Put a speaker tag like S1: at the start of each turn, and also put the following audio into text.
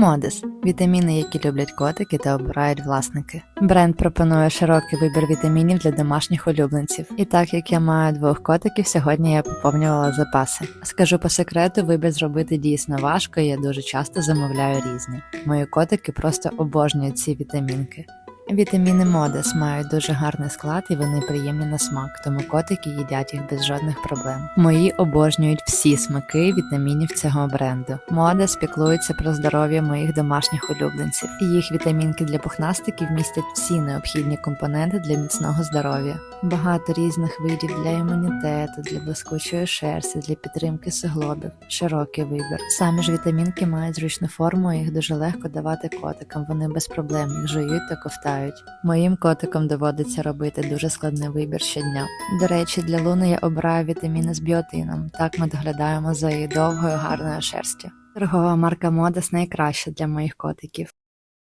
S1: Модес вітаміни, які люблять котики та обирають власники. Бренд пропонує широкий вибір вітамінів для домашніх улюбленців. І так як я маю двох котиків, сьогодні я поповнювала запаси. Скажу по секрету, вибір зробити дійсно важко, і я дуже часто замовляю різні. Мої котики просто обожнюють ці вітамінки. Вітаміни Модес мають дуже гарний склад і вони приємні на смак, тому котики їдять їх без жодних проблем. Мої обожнюють всі смаки вітамінів цього бренду. Модес піклується про здоров'я моїх домашніх улюбленців. Їх вітамінки для пухнастиків містять всі необхідні компоненти для міцного здоров'я. Багато різних видів для імунітету, для блискучої шерсті, для підтримки суглобів, широкий вибір. Самі ж вітамінки мають зручну форму, і їх дуже легко давати котикам. Вони без проблем їх жують та ковтають. Моїм котикам доводиться робити дуже складний вибір щодня. До речі, для Луни я обираю вітаміни з біотином. Так ми доглядаємо за її довгою гарною шерстю. Торгова марка Модес найкраща для моїх котиків.